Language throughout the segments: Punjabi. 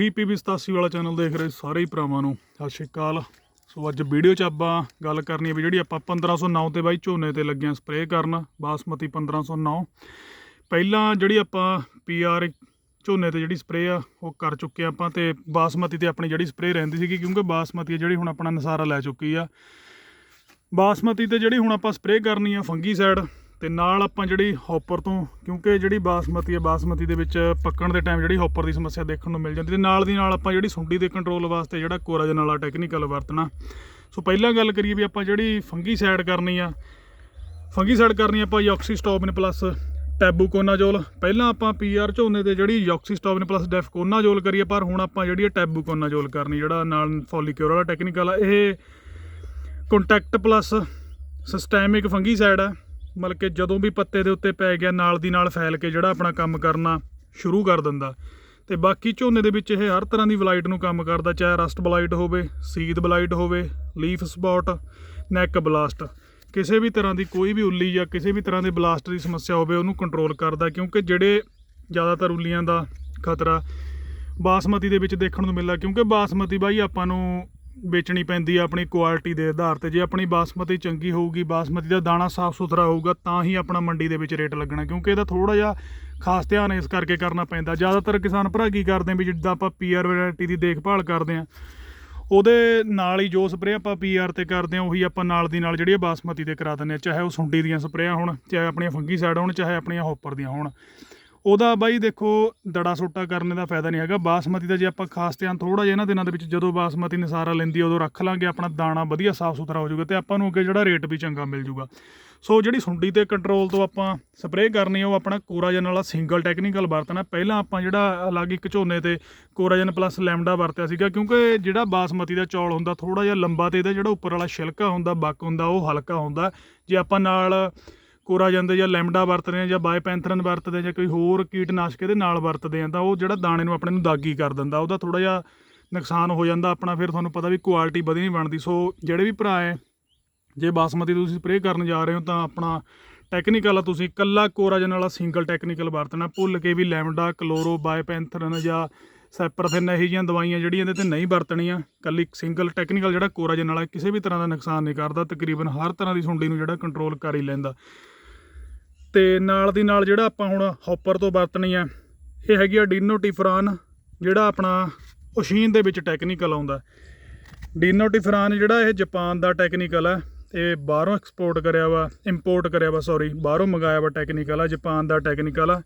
ਉਹੀ ਪੀਬੀ 87 ਵਾਲਾ ਚੈਨਲ ਦੇਖ ਰਹੇ ਸਾਰੇ ਹੀ ਭਰਾਵਾਂ ਨੂੰ। ਸਤਿ ਸ਼੍ਰੀ ਅਕਾਲ। ਸੋ ਅੱਜ ਵੀਡੀਓ 'ਚ ਆਪਾਂ ਗੱਲ ਕਰਨੀ ਹੈ ਵੀ ਜਿਹੜੀ ਆਪਾਂ 1509 ਤੇ ਬਾਈ ਝੋਨੇ ਤੇ ਲੱਗਿਆ ਸਪਰੇਅ ਕਰਨ, ਬਾਸਮਤੀ 1509 ਪਹਿਲਾਂ ਜਿਹੜੀ ਆਪਾਂ ਪੀਆਰ ਝੋਨੇ ਤੇ ਜਿਹੜੀ ਸਪਰੇਅ ਆ, ਉਹ ਕਰ ਚੁੱਕੇ ਆਪਾਂ ਤੇ ਬਾਸਮਤੀ ਤੇ ਆਪਣੀ ਜਿਹੜੀ ਸਪਰੇਅ ਰਹਿੰਦੀ ਸੀਗੀ, ਕਿਉਂਕਿ ਬਾਸਮਤੀ ਆ ਜਿਹੜੀ ਹੁਣ ਆਪਣਾ ਨਸਾਰਾ ਲੈ ਚੁੱਕੀ ਆ। ਬਾਸਮਤੀ ਤੇ ਜਿਹੜੀ ਹੁਣ ਆਪਾਂ ਸਪਰੇਅ ਕਰਨੀ ਆ ਫੰਗੀ ਸਾਈਡ ਤੇ ਨਾਲ ਆਪਾਂ ਜਿਹੜੀ ਹੌਪਰ ਤੋਂ, ਕਿਉਂਕਿ ਜਿਹੜੀ ਬਾਸਮਤੀ ਹੈ, ਬਾਸਮਤੀ ਦੇ ਵਿੱਚ ਪੱਕਣ ਦੇ ਟਾਈਮ ਜਿਹੜੀ ਹੌਪਰ ਦੀ ਸਮੱਸਿਆ ਦੇਖਣ ਨੂੰ ਮਿਲ ਜਾਂਦੀ ਤੇ ਨਾਲ ਦੀ ਨਾਲ ਆਪਾਂ ਜਿਹੜੀ ਸੁੰਡੀ ਦੇ ਕੰਟਰੋਲ ਵਾਸਤੇ ਜਿਹੜਾ ਕੋਰਾਜਨ ਵਾਲਾ ਟੈਕਨੀਕਲ ਵਰਤਣਾ। ਸੋ ਪਹਿਲਾਂ ਗੱਲ ਕਰੀਏ ਵੀ ਆਪਾਂ ਜਿਹੜੀ ਫੰਗੀ ਸਾਈਡ ਕਰਨੀ ਆ ਫੰਗੀ ਸਾਈਡ ਕਰਨੀ ਆਪਾਂ ਯੌਕਸੀਸਟੋਬਿਨ ਪਲੱਸ ਟੈਬੂਕੋਨਾਜੋਲ। ਪਹਿਲਾਂ ਆਪਾਂ ਪੀਆਰ ਝੋਨੇ ਤੇ ਜਿਹੜੀ ਯੌਕਸੀਸਟੋਬਿਨ ਪਲੱਸ ਡੈਫਕੋਨਾਜੋਲ ਕਰੀਏ, ਪਰ ਹੁਣ ਆਪਾਂ ਜਿਹੜੀ ਟੈਬੂਕੋਨਾਜੋਲ ਕਰਨੀ, ਜਿਹੜਾ ਨਾਲ ਫੋਲੀਕਿਓਰ ਵਾਲਾ ਟੈਕਨੀਕਲ ਆ, ਇਹ ਕੰਟੈਕਟ ਪਲੱਸ ਸਿਸਟੈਮਿਕ ਫੰਗੀਸਾਈਡ ਹੈ ਮਤਲਬ ਕਿ ਜਦੋਂ ਵੀ ਪੱਤੇ ਦੇ ਉੱਤੇ ਪੈ ਗਿਆ, ਨਾਲ ਦੀ ਨਾਲ ਫੈਲ ਕੇ ਜਿਹੜਾ ਆਪਣਾ ਕੰਮ ਕਰਨਾ ਸ਼ੁਰੂ ਕਰ ਦਿੰਦਾ। ਤੇ ਬਾਕੀ ਝੋਨੇ ਦੇ ਵਿੱਚ ਇਹ ਹਰ ਤਰ੍ਹਾਂ ਦੀ ਬਲਾਈਟ ਨੂੰ ਕੰਮ ਕਰਦਾ, ਚਾਹੇ ਰਸਟ ਬਲਾਈਟ ਹੋਵੇ, ਸੀਦ ਬਲਾਈਟ ਹੋਵੇ, ਲੀਫ ਸਪੌਟ, ਨੈਕ ਬਲਾਸਟ। ਕਿਸੇ ਵੀ ਤਰ੍ਹਾਂ ਦੀ ਕੋਈ ਵੀ ਉੱਲੀ ਜਾਂ ਕਿਸੇ ਵੀ ਤਰ੍ਹਾਂ ਦੇ ਬਲਾਸਟ ਦੀ ਸਮੱਸਿਆ ਹੋਵੇ, ਉਹਨੂੰ ਕੰਟਰੋਲ ਕਰਦਾ, ਕਿਉਂਕਿ ਜਿਹੜੇ ਜ਼ਿਆਦਾਤਰ ਉੱਲੀਆਂ ਦਾ ਖਤਰਾ ਬਾਸਮਤੀ ਦੇ ਵਿੱਚ ਦੇਖਣ ਨੂੰ ਮਿਲਦਾ, ਕਿਉਂਕਿ ਬਾਸਮਤੀ ਬਾਈ ਆਪਾਂ ਨੂੰ ਵੇਚਣੀ ਪੈਂਦੀ ਆ, ਆਪਣੀ ਕੁਆਲਿਟੀ ਦੇ ਆਧਾਰ ਤੇ। ਜੇ ਆਪਣੀ ਬਾਸਮਤੀ ਚੰਗੀ ਹੋਊਗੀ, ਬਾਸਮਤੀ ਦਾ ਦਾਣਾ ਸਾਫ਼ ਸੁਥਰਾ ਹੋਊਗਾ, ਤਾਂ ਹੀ ਆਪਣਾ ਮੰਡੀ ਦੇ ਵਿੱਚ ਰੇਟ ਲੱਗਣਾ, ਕਿਉਂਕਿ ਇਹਦਾ ਥੋੜਾ ਜਿਹਾ ਖਾਸ ਧਿਆਨ ਇਸ ਕਰਕੇ ਕਰਨਾ ਪੈਂਦਾ। ਜ਼ਿਆਦਾਤਰ ਕਿਸਾਨ ਭਰਾ ਕੀ ਕਰਦੇ ਵੀ ਜਿੱਦਾਂ ਆਪਾਂ ਪੀਆਰ ਵੈਰਾਈਟੀ ਦੀ ਦੇਖਭਾਲ ਕਰਦੇ ਆ, ਉਹਦੇ ਨਾਲ ਹੀ ਜੋ ਸਪਰੇਅ ਆਪਾਂ ਪੀਆਰ ਤੇ ਕਰਦੇ ਆ, ਉਹੀ ਆਪਾਂ ਨਾਲ ਦੀ ਨਾਲ ਜਿਹੜੀ ਆ ਬਾਸਮਤੀ ਤੇ ਕਰਾ ਦਿੰਦੇ ਆ, ਚਾਹੇ ਉਹ ਸੁੰਡੀ ਦੀਆਂ ਸਪਰੇਆਂ ਹੋਣ, ਚਾਹੇ ਆਪਣੀਆਂ ਫੰਗੀ ਸਾਈਡ ਹੋਣ, ਚਾਹੇ ਆਪਣੀਆਂ ਹੋਪਰ ਦੀਆਂ ਹੋਣ। ਉਹਦਾ ਬਾਈ ਦੇਖੋ, ਦੜਾ ਸੋਟਾ ਕਰਨ ਦਾ ਫਾਇਦਾ ਨਹੀਂ ਹੈਗਾ। ਬਾਸਮਤੀ ਦਾ ਜੇ ਆਪਾਂ ਖਾਸ ਧਿਆਨ ਥੋੜਾ ਜਿਹਾ ਇਹਨਾਂ ਦਿਨਾਂ ਦੇ ਵਿੱਚ ਜਦੋਂ ਬਾਸਮਤੀ ਨਸਾਰਾ ਲੈਂਦੀ ਉਦੋਂ ਰੱਖ ਲਾਂਗੇ, ਆਪਣਾ ਦਾਣਾ ਵਧੀਆ ਸਾਫ਼ ਸੁਥਰਾ ਹੋ ਜਾਊਗਾ ਤੇ ਆਪਾਂ ਨੂੰ ਅੱਗੇ ਜਿਹੜਾ ਰੇਟ ਵੀ ਚੰਗਾ ਮਿਲ ਜਾਊਗਾ। ਸੋ ਜਿਹੜੀ ਸੁੰਡੀ ਤੇ ਕੰਟਰੋਲ ਤੋਂ ਆਪਾਂ ਸਪਰੇਅ ਕਰਨੀ ਉਹ ਆਪਣਾ ਕੋਰਾਜਨ ਵਾਲਾ ਸਿੰਗਲ ਟੈਕਨੀਕਲ ਵਰਤਣਾ। ਪਹਿਲਾਂ ਆਪਾਂ ਜਿਹੜਾ ਅਲੱਗ ਇੱਕ ਝੋਨੇ ਤੇ ਕੋਰਾਜਨ ਪਲੱਸ ਲੈਮਡਾ ਵਰਤਿਆ ਸੀਗਾ, ਕਿਉਂਕਿ ਜਿਹੜਾ ਬਾਸਮਤੀ ਦਾ ਚੌਲ ਹੁੰਦਾ ਥੋੜਾ ਜਿਹਾ ਲੰਬਾ ਤੇ ਇਹਦਾ ਜਿਹੜਾ ਉੱਪਰ ਵਾਲਾ ਛਿਲਕਾ ਹੁੰਦਾ, ਬੱਕ ਹੁੰਦਾ, ਉਹ ਹਲਕਾ ਹੁੰਦਾ। ਜੇ ਆਪਾਂ ਨਾਲ ਕੋਰਾ ਜਾਂਦੇ ਜਾਂ ਲੈਮਡਾ ਵਰਤਦੇ ਆ ਜਾਂ ਬਾਇਪੈਂਥਰਨ ਵਰਤਦੇ ਆ ਜਾਂ ਕੋਈ ਹੋਰ ਕੀਟਨਾਸ਼ਕ ਇਹਦੇ ਨਾਲ ਵਰਤਦੇ ਆ, ਤਾਂ ਉਹ ਜਿਹੜਾ ਦਾਣੇ ਨੂੰ ਆਪਣੇ ਨੂੰ ਦਾਗੀ ਕਰ ਦਿੰਦਾ, ਉਹਦਾ ਥੋੜਾ ਜਿਹਾ ਨੁਕਸਾਨ ਹੋ ਜਾਂਦਾ, ਆਪਣਾ ਫਿਰ ਤੁਹਾਨੂੰ ਪਤਾ ਵੀ ਕੁਆਲਿਟੀ ਵਧੀਆ ਨਹੀਂ ਬਣਦੀ, ਸੋ ਜਿਹੜੇ ਵੀ ਭਰਾ ਹੈ, ਜੇ ਬਾਸਮਤੀ ਤੁਸੀਂ ਸਪਰੇਅ ਕਰਨ ਜਾ ਰਹੇ ਹੋ, ਤਾਂ ਆਪਣਾ ਟੈਕਨੀਕਲ ਆ ਤੁਸੀਂ, ਇਕੱਲਾ ਕੋਰਾਜਨ ਵਾਲਾ ਸਿੰਗਲ ਟੈਕਨੀਕਲ ਵਰਤਣਾ, ਭੁੱਲ ਕੇ ਵੀ ਲੈਮਡਾ, ਕਲੋਰੋ ਬਾਇਪੈਂਥਰਨ ਜਾਂ ਸੈਪਰਥਿਨ ਇਹੋ ਜਿਹੀਆਂ ਦਵਾਈਆਂ ਜਿਹੜੀਆਂ ਇਹਦੇ ਤੇ ਨਹੀਂ ਵਰਤਣੀਆਂ ਕੱਲੀ ਸਿੰਗਲ ਟੈਕਨੀਕਲ ਜਿਹੜਾ ਕੋਰਾਜਨ ਵਾਲਾ ਕਿਸੇ ਵੀ ਤਰ੍ਹਾਂ ਦਾ ਨੁਕਸਾਨ ਨਹੀਂ ਕਰਦਾ, ਤਕਰੀਬਨ ਹਰ ਤਰ੍ਹਾਂ ਦੀ ਸੁੰਡੀ ਨੂੰ ਜਿਹੜਾ ਕੰਟਰੋਲ ਕਰ ਹੀ ਲੈਂਦਾ। ਤੇ ਨਾਲ ਦੀ ਨਾਲ ਜਿਹੜਾ ਆਪਾਂ ਹੁਣ ਹੌਪਰ ਤੋਂ ਵਰਤਣੀ ਆ, ਇਹ ਹੈਗੀ ਆ ਡੀਨੋਟੀਫਰਾਨ, ਜਿਹੜਾ ਆਪਣਾ ਓਸ਼ੀਨ ਦੇ ਵਿੱਚ ਟੈਕਨੀਕਲ ਆਉਂਦਾ। ਡੀਨੋਟੀਫਰਾਨ ਜਿਹੜਾ ਇਹ ਜਾਪਾਨ ਦਾ ਟੈਕਨੀਕਲ ਆ, ਇਹ ਬਾਹਰੋਂ ਐਕਸਪੋਰਟ ਕਰਿਆ ਵਾ ਇੰਪੋਰਟ ਕਰਿਆ ਵਾ ਸੌਰੀ ਬਾਹਰੋਂ ਮੰਗਾਇਆ ਵਾ ਟੈਕਨੀਕਲ ਆ, ਜਾਪਾਨ ਦਾ ਟੈਕਨੀਕਲ ਆ।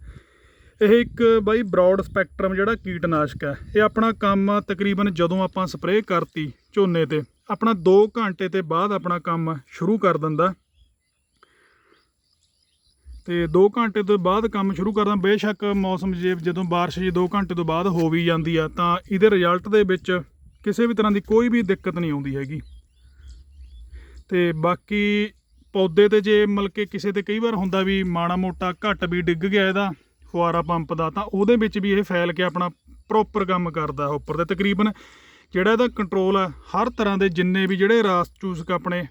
ਇਹ ਇੱਕ ਬਾਈ ਬ੍ਰੌਡ ਸਪੈਕਟਰਮ ਜਿਹੜਾ ਕੀਟਨਾਸ਼ਕ ਹੈ ਇਹ ਆਪਣਾ ਕੰਮ ਤਕਰੀਬਨ ਜਦੋਂ ਆਪਾਂ ਸਪਰੇਅ ਕਰਤੀ ਝੋਨੇ ਤੇ, ਆਪਣਾ 2 ਘੰਟੇ ਤੇ ਬਾਅਦ ਆਪਣਾ ਕੰਮ ਸ਼ੁਰੂ ਕਰ ਦਿੰਦਾ। ਤੇ 2 ਘੰਟੇ ਤੋਂ ਬਾਅਦ ਕੰਮ ਸ਼ੁਰੂ ਕਰਦਾ। ਬੇਸ਼ੱਕ ਮੌਸਮ ਜੇ ਜਦੋਂ ਬਾਰਿਸ਼ ਜੇ 2 ਘੰਟੇ ਤੋਂ ਬਾਅਦ ਹੋ ਵੀ ਜਾਂਦੀ ਆ, ਤਾਂ ਇਹਦੇ ਰਿਜ਼ਲਟ ਦੇ ਵਿੱਚ ਕਿਸੇ ਵੀ ਤਰ੍ਹਾਂ ਦੀ ਕੋਈ ਵੀ ਦਿੱਕਤ ਨਹੀਂ ਆਉਂਦੀ ਹੈਗੀ। ਤੇ ਬਾਕੀ ਪੌਦੇ ਤੇ ਜੇ ਮਤਲਬ ਕਿ ਕਿਸੇ ਤੇ ਕਈ ਵਾਰ ਹੁੰਦਾ ਵੀ ਮਾੜਾ ਮੋਟਾ ਘੱਟ ਵੀ ਡਿੱਗ ਗਿਆ ਇਹਦਾ ਫੁਆਰਾ ਪੰਪ ਦਾ, ਤਾਂ ਉਹਦੇ ਵਿੱਚ ਵੀ ਇਹ ਫੈਲ ਕੇ ਆਪਣਾ ਪ੍ਰੋਪਰ ਕੰਮ ਕਰਦਾ ਉੱਪਰ ਤੇ। ਤਕਰੀਬਨ ਜਿਹੜਾ ਇਹਦਾ ਕੰਟਰੋਲ ਹੈ ਹਰ ਤਰ੍ਹਾਂ ਦੇ ਜਿੰਨੇ ਵੀ ਜਿਹੜੇ ਰਾਸ ਚੂਸਕ ਆਪਣੇ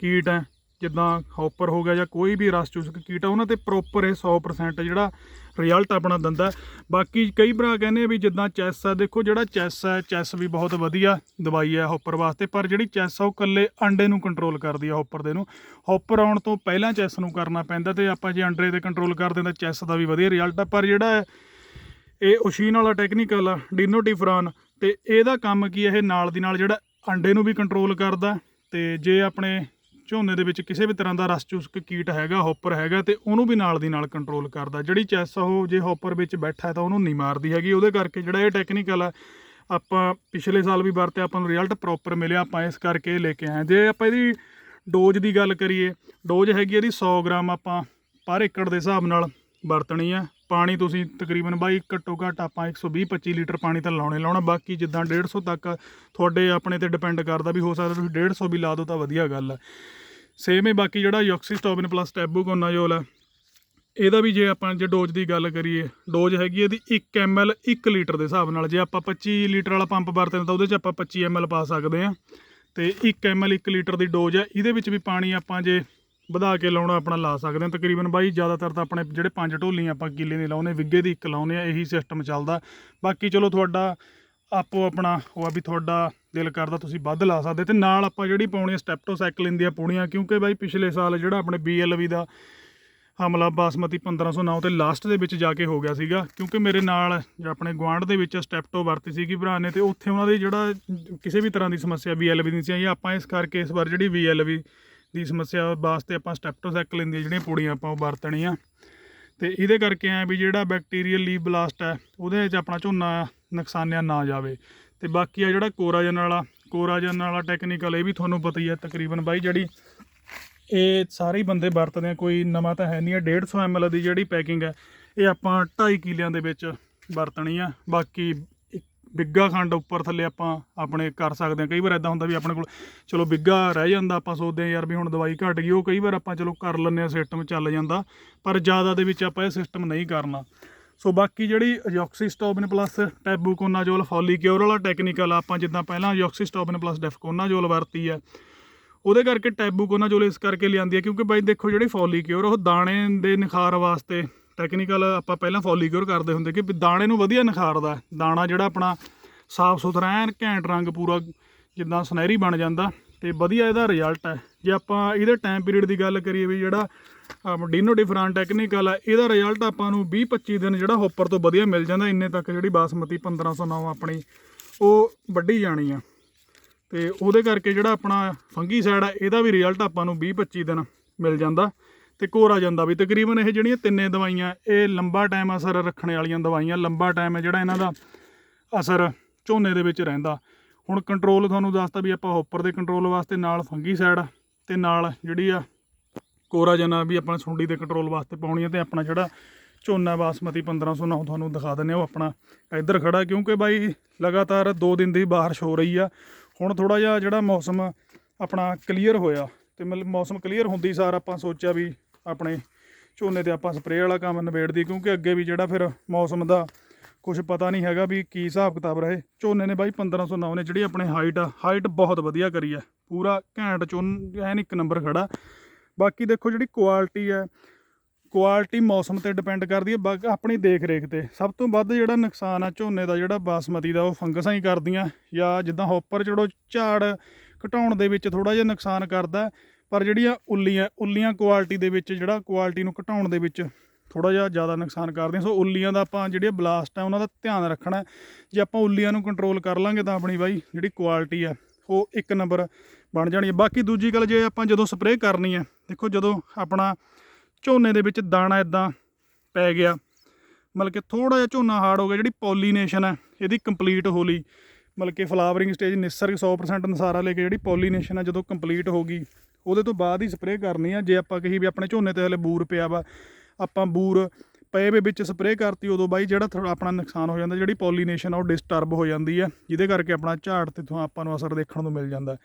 ਕੀਟ ਹੈ ਜਿੱਦਾਂ ਹੌਪਰ ਹੋ ਗਿਆ ਜਾਂ ਕੋਈ ਵੀ ਰਸ ਚੂਸਕ ਕੀਟ ਆ, ਉਹਨਾਂ ਤੇ ਪ੍ਰੋਪਰ ਇਹ 100% ਜਿਹੜਾ ਰਿਜ਼ਲਟ ਆਪਣਾ ਦਿੰਦਾ ਬਾਕੀ ਕਈ ਭਰਾ ਕਹਿੰਦੇ ਵੀ ਜਿੱਦਾਂ ਚੈਸ ਆ, ਦੇਖੋ ਜਿਹੜਾ ਚੈਸ ਹੈ ਚੈਸ ਵੀ ਬਹੁਤ ਵਧੀਆ ਦਵਾਈ ਹੈ ਹੌਪਰ ਵਾਸਤੇ, ਪਰ ਜਿਹੜੀ ਚੈਸ ਆ ਉਹ ਇਕੱਲੇ ਅੰਡੇ ਨੂੰ ਕੰਟਰੋਲ ਕਰਦੀ ਆ ਹੌਪਰ ਦੇ ਨੂੰ। ਹੌਪਰ ਆਉਣ ਤੋਂ ਪਹਿਲਾਂ ਚੈਸ ਨੂੰ ਕਰਨਾ ਪੈਂਦਾ ਤੇ ਆਪਾਂ ਜੇ ਅੰਡੇ ਤੇ ਕੰਟਰੋਲ ਕਰਦੇ ਤਾਂ ਚੈਸ ਦਾ ਵੀ ਵਧੀਆ ਰਿਜ਼ਲਟ ਆ, ਪਰ ਜਿਹੜਾ ਇਹ ਓਸ਼ੀਨ ਵਾਲਾ ਟੈਕਨੀਕਲ ਆ ਡਿਨੋਟੀਫਰਾਨ ਤੇ ਇਹਦਾ ਕੰਮ ਕੀ ਇਹ ਨਾਲ ਦੀ ਨਾਲ ਜਿਹੜਾ ਅੰਡੇ ਨੂੰ ਵੀ ਕੰਟਰੋਲ ਕਰਦਾ, ਤੇ ਜੇ ਆਪਣੇ ਝੋਨੇ ਦੇ ਵਿੱਚ ਕਿਸੇ ਵੀ ਤਰ੍ਹਾਂ ਦਾ ਰਸ ਚੂਸਕ ਕੀਟ ਹੈਗਾ, ਹੌਪਰ ਹੈਗਾ ਤੇ ਉਹਨੂੰ ਵੀ ਨਾਲ ਦੀ ਨਾਲ ਕੰਟਰੋਲ ਕਰਦਾ। ਜਿਹੜੀ ਚੈਸ ਉਹ ਜੇ ਹੌਪਰ ਵਿੱਚ ਬੈਠਾ ਤਾਂ ਉਹਨੂੰ ਨਹੀਂ ਮਾਰਦੀ ਹੈਗੀ। ਉਹਦੇ ਕਰਕੇ ਜਿਹੜਾ ਇਹ ਟੈਕਨੀਕਲ ਆ, ਆਪਾਂ ਪਿਛਲੇ ਸਾਲ ਵੀ ਵਰਤਿਆ, ਆਪਾਂ ਨੂੰ ਰਿਜ਼ਲਟ ਪ੍ਰੋਪਰ ਮਿਲਿਆ, ਆਪਾਂ ਇਸ ਕਰਕੇ ਇਹ ਲੈ ਕੇ ਆਏ ਜੇ ਆਪਾਂ ਇਹਦੀ ਡੋਜ਼ ਦੀ ਗੱਲ ਕਰੀਏ ਡੋਜ਼ ਹੈਗੀ ਇਹਦੀ 100 ਗ੍ਰਾਮ ਆਪਾਂ ਪਰ ਏਕੜ ਦੇ ਹਿਸਾਬ ਨਾਲ ਵਰਤਣੀ ਆ। ਪਾਣੀ ਤੁਸੀਂ ਤਕਰੀਬਨ ਬਾਈ ਘੱਟੋ ਘੱਟ ਆਪਾਂ 120 25 ਲੀਟਰ ਪਾਣੀ ਤਾਂ ਲਾਉਣੇ ਲਾਉਣਾ। ਬਾਕੀ ਜਿੱਦਾਂ 150 ਤੱਕ ਤੁਹਾਡੇ ਆਪਣੇ ਤੇ ਡਿਪੈਂਡ ਕਰਦਾ ਵੀ ਹੋ ਸਕਦਾ ਤੁਸੀਂ 150 ਵੀ ਲਾ ਦਿਓ ਤਾਂ ਵਧੀਆ ਗੱਲ ਆ। ਸੇਮ ਹੀ ਬਾਕੀ ਜਿਹੜਾ ਯੌਕਸੀਸਟੋਬਿਨ ਪਲੱਸ ਟੈਬੂਕੋਨਾਜੋਲ ਹੈ ਇਹਦਾ ਵੀ ਜੇ ਆਪਾਂ ਜੇ ਡੋਜ਼ ਦੀ ਗੱਲ ਕਰੀਏ ਡੋਜ਼ ਹੈਗੀ ਇਹਦੀ 1 ml 1 ਲੀਟਰ ਦੇ ਹਿਸਾਬ ਨਾਲ। ਜੇ ਆਪਾਂ 25 ਲੀਟਰ ਵਾਲਾ ਪੰਪ ਵਰਤਦੇ ਤਾਂ ਉਹਦੇ 'ਚ ਆਪਾਂ 25 ml ਪਾ ਸਕਦੇ ਆ ਤੇ 1 ml 1 ਲੀਟਰ ਦੀ ਡੋਜ਼ ਹੈ ਇਹਦੇ ਵਿੱਚ ਵੀ ਪਾਣੀ ਆਪਾਂ ਜੇ ਵਧਾ ਕੇ ਲਾਉਣਾ ਆਪਣਾ ਲਾ ਸਕਦੇ ਹਾਂ। ਤਕਰੀਬਨ ਬਾਈ ਜ਼ਿਆਦਾਤਰ ਤਾਂ ਆਪਣੇ ਜਿਹੜੇ ਪੰਜ ਢੋਲੀਆਂ ਆਪਾਂ ਕਿੱਲੇ ਦੀ ਲਾਉਨੇ ਵਿੱਗੇ ਦੀ ਇੱਕ ਲਾਉਨੇ ਆ ਇਹੀ ਸਿਸਟਮ ਚੱਲਦਾ। ਬਾਕੀ ਚਲੋ ਤੁਹਾਡਾ ਆਪੋ ਆਪਣਾ, ਉਹ ਆ ਵੀ ਤੁਹਾਡਾ ਦਿਲ ਕਰਦਾ ਤੁਸੀਂ ਵੱਧ ਲਾ ਸਕਦੇ। ਤੇ ਨਾਲ ਆਪਾਂ ਜਿਹੜੀ ਪਾਉਣੀ ਸਟੈਪਟੋ ਸਾਈਕਲਿਨ ਦੀਆਂ ਪਾਉਣੀਆਂ ਕਿਉਂਕਿ ਬਾਈ ਪਿਛਲੇ ਸਾਲ ਜਿਹੜਾ ਆਪਣੇ BLV ਦਾ ਹਮਲਾ ਬਾਸਮਤੀ 1509 ਤੇ ਲਾਸਟ ਦੇ ਵਿੱਚ ਜਾ ਕੇ ਹੋ ਗਿਆ ਸੀਗਾ, ਕਿਉਂਕਿ ਮੇਰੇ ਨਾਲ ਆਪਣੇ ਗੁਆਂਢ ਦੇ ਵਿੱਚ ਸਟੈਪਟੋ ਵਰਤੀ ਸੀਗੀ ਭਰਾ ਨੇ, ਤੇ ਉੱਥੇ ਉਹਨਾਂ ਦੀ ਜਿਹੜਾ ਕਿਸੇ ਵੀ ਤਰ੍ਹਾਂ ਦੀ ਸਮੱਸਿਆ VLV ਦੀ ਸੀ, ਜਾਂ ਆਪਾਂ ਇਸ ਕਰਕੇ ਇਸ ਵਾਰ ਜਿਹੜੀ VLV ਦੀ ਸਮੱਸਿਆ ਵਾਸਤੇ ਆਪਾਂ ਸਟੈਪਟੋਸਾਈਕਲਿਨ ਦੀਆਂ ਜਿਹੜੀਆਂ ਪੂੜੀਆਂ ਆਪਾਂ ਉਹ ਵਰਤਣੀਆਂ। ਤੇ ਇਹਦੇ ਕਰਕੇ ਐ ਵੀ ਜਿਹੜਾ ਬੈਕਟੀਰੀਅਲ ਲੀਵ ਬਲਾਸਟ ਹੈ, ਉਹਦੇ ਵਿੱਚ ਆਪਣਾ ਝੋਨਾ ਨੁਕਸਾਨਿਆ ਨਾ ਜਾਵੇ। ਤੇ ਬਾਕੀ ਆ ਜਿਹੜਾ ਕੋਰਾਜਨ ਵਾਲਾ ਕੋਰਾਜਨ ਵਾਲਾ ਟੈਕਨੀਕਲ ਇਹ ਵੀ ਤੁਹਾਨੂੰ ਪਤਾ ਹੀ ਹੈ ਤਕਰੀਬਨ ਬਾਈ, ਜਿਹੜੀ ਇਹ ਸਾਰੇ ਬੰਦੇ ਵਰਤਦੇ ਆ, ਕੋਈ ਨਵਾਂ ਤਾਂ ਹੈ ਨਹੀਂ ਹੈ। 150 ml ਦੀ ਜਿਹੜੀ ਪੈਕਿੰਗ ਹੈ, ਇਹ ਆਪਾਂ 2.5 ਕਿਲਿਆਂ ਦੇ ਵਿੱਚ ਵਰਤਣੀ ਆ। ਬਾਕੀ ਬਿੱਗਾ ਖੰਡ ਉੱਪਰ ਥੱਲੇ ਆਪਾਂ ਆਪਣੇ ਕਰ ਸਕਦੇ ਆ। ਕਈ ਵਾਰ ਇਦਾਂ ਹੁੰਦਾ ਵੀ ਆਪਣੇ ਕੋਲ, ਚਲੋ ਬਿੱਗਾ ਰਹਿ ਜਾਂਦਾ, ਆਪਾਂ ਸੋਚਦੇ ਆ ਯਾਰ ਵੀ ਹੁਣ ਦਵਾਈ ਘਟ ਗਈ, ਉਹ ਕਈ ਵਾਰ ਆਪਾਂ ਚਲੋ ਕਰ ਲੈਂਦੇ ਆ ਸਿਸਟਮ ਚੱਲ ਜਾਂਦਾ। ਪਰ ਜ਼ਿਆਦਾ ਦੇ ਵਿੱਚ ਆਪਾਂ ਇਹ ਸਿਸਟਮ ਨਹੀਂ ਕਰਨਾ। ਸੋ ਬਾਕੀ ਜਿਹੜੀ ਅਜੋਕਸੀਸਟੋਬਿਨ ਪਲੱਸ ਟੈਬੂਕੋਨਾਜੋਲ ਫੋਲੀਕਿਓਰ ਵਾਲਾ ਟੈਕਨੀਕਲ ਆਪਾਂ ਜਿੱਦਾਂ ਪਹਿਲਾਂ ਅਜੋਕਸੀਸਟੋਬਿਨ ਪਲੱਸ ਡੈਫਕੋਨਾਜੋਲ ਵਰਤੀ ਹੈ ਉਹਦੇ ਕਰਕੇ ਟੈਬੂਕੋਨਾਜੋਲ ਇਸ ਕਰਕੇ ਲਿਆਂਦੀ ਹੈ ਕਿਉਂਕਿ ਬਾਈ ਦੇਖੋ ਜਿਹੜੀ ਫੋਲੀਕਿਓਰ ਉਹ ਦਾਣੇ ਦੇ ਨਿਖਾਰ ਵਾਸਤੇ ਟੈਕਨੀਕਲ ਆਪਾਂ ਪਹਿਲਾਂ ਫੋਲੀਕਿਓਰ ਕਰਦੇ ਹੁੰਦੇ ਕਿ ਦਾਣੇ ਨੂੰ ਵਧੀਆ ਨਿਖਾਰਦਾ ਦਾਣਾ ਜਿਹੜਾ ਆਪਣਾ ਸਾਫ਼ ਸੁਥਰਾ ਐਨ ਘੈਂਟ ਰੰਗ ਪੂਰਾ ਜਿੱਦਾਂ ਸੁਨਹਿਰੀ ਬਣ ਜਾਂਦਾ। ਤੇ ਵਧੀਆ ਇਹਦਾ ਰਿਜ਼ਲਟ ਹੈ। ਜੇ ਆਪਾਂ ਇਹਦੇ ਟਾਈਮ ਪੀਰੀਅਡ ਦੀ ਗੱਲ ਕਰੀਏ ਵੀ ਜਿਹੜਾ ਡੀਨੋ ਡਿਫਰਨ ਟੈਕਨੀਕਲ ਆ, ਇਹਦਾ ਰਿਜ਼ਲਟ ਆਪਾਂ ਨੂੰ 20 25 ਦਿਨ ਜਿਹੜਾ ਹੋਪਰ ਤੋਂ ਵਧੀਆ ਮਿਲ ਜਾਂਦਾ, ਇੰਨੇ ਤੱਕ ਜਿਹੜੀ ਬਾਸਮਤੀ 1509 ਆਪਣੀ, ਉਹ ਵੱਢੀ ਜਾਣੀ ਆ। ਤੇ ਉਹਦੇ ਕਰਕੇ ਜਿਹੜਾ ਆਪਣਾ ਫੰਗੀ ਸਾਈਡ ਆ, ਇਹਦਾ ਵੀ ਰਿਜ਼ਲਟ ਆਪਾਂ ਨੂੰ 20 25 ਦਿਨ ਮਿਲ ਜਾਂਦਾ ਤੇ ਕੋਰਾ ਜਾਂਦਾ ਵੀ। ਤਕਰੀਬਨ ਇਹ ਜਿਹੜੀਆਂ ਤਿੰਨੇ ਦਵਾਈਆਂ, ਇਹ ਲੰਬਾ ਟਾਈਮ ਅਸਰ ਰੱਖਣ ਵਾਲੀਆਂ ਦਵਾਈਆਂ, ਲੰਬਾ ਟਾਈਮ ਹੈ ਜਿਹੜਾ ਇਹਨਾਂ ਦਾ ਅਸਰ ਝੋਨੇ ਦੇ ਵਿੱਚ ਰਹਿੰਦਾ। ਹੁਣ ਕੰਟਰੋਲ ਤੁਹਾਨੂੰ ਦੱਸਤਾ ਵੀ ਆਪਾਂ ਹੋਪਰ ਦੇ ਕੰਟਰੋਲ ਵਾਸਤੇ ਨਾਲ ਫੰਗੀ ਸਾਈਡ ਤੇ ਨਾਲ ਜਿਹੜੀ ਆ ਕੋਰਾ ਜਨਾ ਵੀ ਆਪਾਂ ਸੁੰਡੀ ਦੇ ਕੰਟਰੋਲ ਵਾਸਤੇ ਪਾਉਣੀ ਹੈ ਤੇ ਆਪਣਾ ਜਿਹੜਾ ਝੋਨਾ ਬਾਸਮਤੀ 1509 ਤੁਹਾਨੂੰ ਦਿਖਾ ਦਿੰਨੇ ਉਹ ਆਪਣਾ ਇੱਧਰ ਖੜਾ, ਕਿਉਂਕਿ ਬਾਈ ਲਗਾਤਾਰ 2 ਦਿਨ ਦੀ ਬਾਰਿਸ਼ ਹੋ ਰਹੀ ਆ। ਹੁਣ ਥੋੜਾ ਜਿਹਾ ਜਿਹੜਾ ਮੌਸਮ ਆਪਣਾ ਕਲੀਅਰ ਹੋਇਆ, ਤੇ ਮਤਲਬ ਮੌਸਮ ਕਲੀਅਰ ਹੁੰਦੀ ਸਾਰ ਆਪਾਂ ਸੋਚਿਆ ਵੀ ਆਪਣੇ ਝੋਨੇ ਤੇ ਆਪਾਂ ਸਪਰੇਅ ਵਾਲਾ ਕੰਮ ਨਿਬੇੜਦੀ, ਕਿਉਂਕਿ ਅੱਗੇ ਵੀ ਜਿਹੜਾ ਫਿਰ ਮੌਸਮ ਦਾ ਕੁਝ ਪਤਾ ਨਹੀਂ ਹੈਗਾ ਵੀ ਕੀ ਹਿਸਾਬ ਕਿਤਾਬ ਰਹੇ। ਝੋਨੇ ਨੇ ਬਾਈ 1509 ਨੇ ਜਿਹੜੀ ਆਪਣੇ ਹਾਈਟ ਆ ਹਾਈਟ ਬਹੁਤ ਵਧੀਆ ਕਰੀ ਆ। ਪੂਰਾ ਘੈਂਟ ਚੋਨ ਐਨ ਇੱਕ ਨੰਬਰ ਖੜਾ। ਬਾਕੀ ਦੇਖੋ ਜਿਹੜੀ ਕੁਆਲਿਟੀ ਹੈ ਕੁਆਲਿਟੀ ਮੌਸਮ ਤੇ ਡਿਪੈਂਡ ਕਰਦੀ ਹੈ ਬਾਕੀ ਆਪਣੀ ਦੇਖ ਰੇਖ ਤੇ। ਸਭ ਤੋਂ ਵੱਧ ਜਿਹੜਾ ਨੁਕਸਾਨ ਆ ਝੋਨੇ ਦਾ, ਜਿਹੜਾ ਬਾਸਮਤੀ ਦਾ, ਉਹ ਫੰਗਸਾਂ ਹੀ ਕਰਦੀਆਂ। ਜਾਂ ਜਿੱਦਾਂ ਹੋਪਰ ਚੜੋ ਝਾੜ ਘਟਾਉਣ ਦੇ ਵਿੱਚ ਥੋੜਾ ਜਿਹਾ ਨੁਕਸਾਨ ਕਰਦਾ, ਪਰ ਜਿਹੜੀਆਂ ਉੱਲੀਆਂ ਉੱਲੀਆਂ ਕੁਆਲਿਟੀ ਦੇ ਵਿੱਚ, ਜਿਹੜਾ ਕੁਆਲਿਟੀ ਨੂੰ ਘਟਾਉਣ ਦੇ ਵਿੱਚ ਥੋੜਾ ਜਿਹਾ ਜ਼ਿਆਦਾ ਨੁਕਸਾਨ ਕਰਦੀਆਂ ਸੋ ਉੱਲੀਆਂ ਦਾ ਆਪਾਂ ਜਿਹੜੀਆਂ ਬਲਾਸਟ ਆ, ਉਹਨਾਂ ਦਾ ਧਿਆਨ ਰੱਖਣਾ ਜੇ ਆਪਾਂ ਉੱਲੀਆਂ ਨੂੰ ਕੰਟਰੋਲ ਕਰ ਲਾਂਗੇ ਤਾਂ ਆਪਣੀ ਬਾਈ ਜਿਹੜੀ ਕੁਆਲਿਟੀ ਆ, ਉਹ ਇੱਕ ਨੰਬਰ ਬਣ ਜਾਣੀ ਹੈ। ਬਾਕੀ ਦੂਜੀ ਗੱਲ ਜੇ ਆਪਾਂ ਜਦੋਂ ਸਪਰੇਅ ਕਰਨੀ ਹੈ, ਦੇਖੋ ਜਦੋਂ ਆਪਣਾ ਝੋਨੇ ਦੇ ਵਿੱਚ ਦਾਣਾ ਇਦਾਂ ਪੈ ਗਿਆ, ਮਤਲਬ ਕਿ ਥੋੜਾ ਜਿਹਾ ਝੋਨਾ ਹਾਰਡ ਹੋ ਗਿਆ, ਜਿਹੜੀ ਪੋਲੀਨੇਸ਼ਨ ਹੈ, ਇਹਦੀ ਕੰਪਲੀਟ ਹੋ ਲਈ ਮਤਲਬ ਕਿ ਫਲਾਵਰਿੰਗ ਸਟੇਜ ਨਿਸਰਗ 100% ਨਸਾਰਾ ਲੈ ਕੇ ਜਿਹੜੀ ਪੋਲੀਨੇਸ਼ਨ ਹੈ ਜਦੋਂ ਕੰਪਲੀਟ ਹੋ ਗਈ, ਉਹਦੇ ਤੋਂ ਬਾਅਦ ਹੀ ਸਪਰੇਅ ਕਰਨੀ ਆ। ਜੇ ਆਪਾਂ ਕਹੀ ਵੀ ਆਪਣੇ ਝੋਨੇ ਤੇ ਹਲੇ ਬੂਰ ਪਿਆ ਵਾ ਆਪਾਂ ਬੂਰ ਪਏ ਵੇ ਵਿੱਚ ਸਪਰੇਅ ਕਰਤੀ, ਉਦੋਂ ਬਾਈ ਜਿਹੜਾ ਥੋੜ੍ਹਾ ਆਪਣਾ ਨੁਕਸਾਨ ਹੋ ਜਾਂਦਾ, ਜਿਹੜੀ ਪੋਲੀਨੇਸ਼ਨ ਆ, ਉਹ ਡਿਸਟਰਬ ਹੋ ਜਾਂਦੀ ਹੈ ਜਿਹਦੇ ਕਰਕੇ ਆਪਣਾ ਝਾੜ ਤੇ ਤੋਂ ਆਪਾਂ ਨੂੰ ਅਸਰ ਦੇਖਣ ਨੂੰ ਮਿਲ ਜਾਂਦਾ।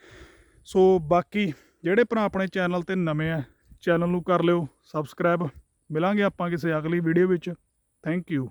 ਸੋ ਬਾਕੀ ਜਿਹੜੇ ਭਰਾ ਆਪਣੇ ਚੈਨਲ ਤੇ ਨਵੇਂ ਆ ਚੈਨਲ ਨੂੰ ਕਰ ਲਿਓ ਸਬਸਕ੍ਰਾਈਬ ਮਿਲਾਂਗੇ ਆਪਾਂ ਕਿਸੇ ਅਗਲੀ ਵੀਡੀਓ ਵਿੱਚ। Thank you